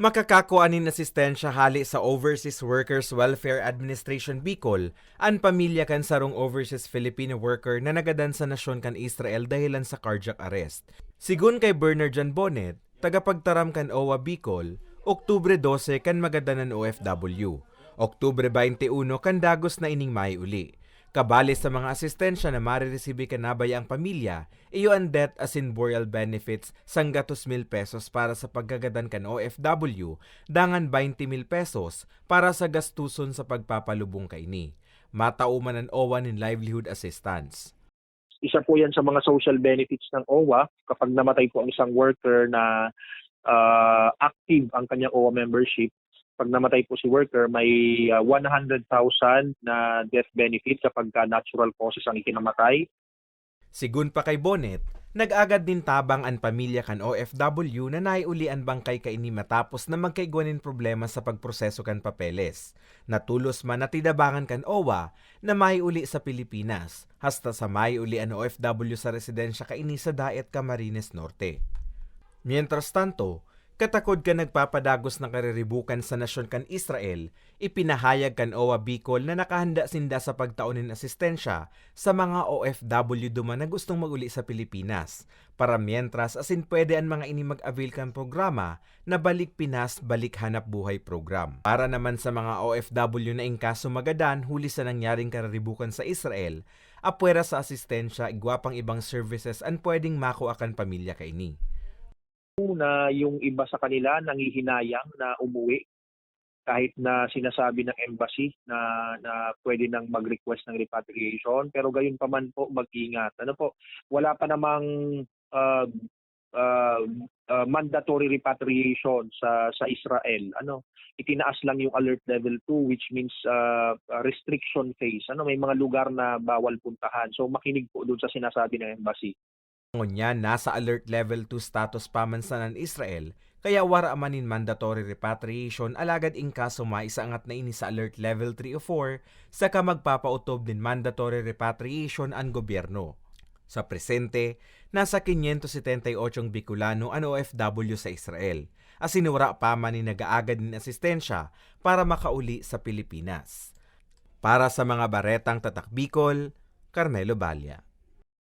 Makakakuanin asistensya hali sa Overseas Workers Welfare Administration Bicol ang pamilya kan sarong overseas Filipino worker na nagadan sa nasyon kan Israel dahilan sa cardiac arrest. Sigun kay Bernard John Bonnet, tagapagtaram kan OWA Bicol, Oktubre 12 kan magadanan OFW. Oktubre 21 kan dagos na ining may uli. Kabali sa mga asistensya na mariresibi kanabay ang pamilya, iyo ang death as in burial benefits sang gatos mil pesos para sa paggagadan kan OFW, dangan 20 mil pesos para sa gastuson sa pagpapalubong kaini. Matauman ang OWA ng livelihood assistance. isa po yan sa mga social benefits ng OWA kapag namatay po ang isang worker na ah, active ang kanyang OWA membership. Pag namatay po si worker, may ah, 100,000 na death benefit kapag ka natural causes ang ikinamatay. Sigun pa kay Bonnet, nag-agad din tabang ang pamilya kan OFW na naiuli ang bangkay kaini matapos na magkaigwanin problema sa pagproseso kan papeles. Natulos man natidabangan kan OWA na maiuli sa Pilipinas, hasta sa maiuli ang OFW sa residensya kaini sa Daet Camarines Norte. Mientras tanto, katakod ka nagpapadagos ng kariribukan sa nasyon kan Israel, ipinahayag kan OWA Bicol na nakahanda sinda sa pagtaunin asistensya sa mga OFW duman na gustong maguli sa Pilipinas. Para mientras asin pwede ang mga ini mag-avail kan programa na Balik Pinas, Balik Hanap Buhay program. Para naman sa mga OFW na ingkaso magadan huli sa nangyaring kariribukan sa Israel, apwera sa asistensya igwapang ibang services ang pwedeng makuha kan pamilya kaini. Na yung iba sa kanila nangihinayang na umuwi. Kahit na sinasabi ng embassy na na pwede nang mag-request ng repatriation pero gayon pa man po mag-ingat. Ano po wala pa namang uh, uh, uh, mandatory repatriation sa sa Israel. Ano itinaas lang yung alert level 2 which means uh, restriction phase. Ano may mga lugar na bawal puntahan. So makinig po doon sa sinasabi ng embassy Ngunya, nasa alert level 2 status pa man sa ng Israel, kaya wara manin mandatory repatriation alagad in kaso maisaangat na ini sa alert level 3 o 4 saka magpapautob din mandatory repatriation ang gobyerno. Sa presente, nasa 578 Bicolano ang OFW sa Israel, asinura pa man ni nagaagad ng asistensya para makauli sa Pilipinas. Para sa mga baretang tatak Bicol, Carmelo Balya.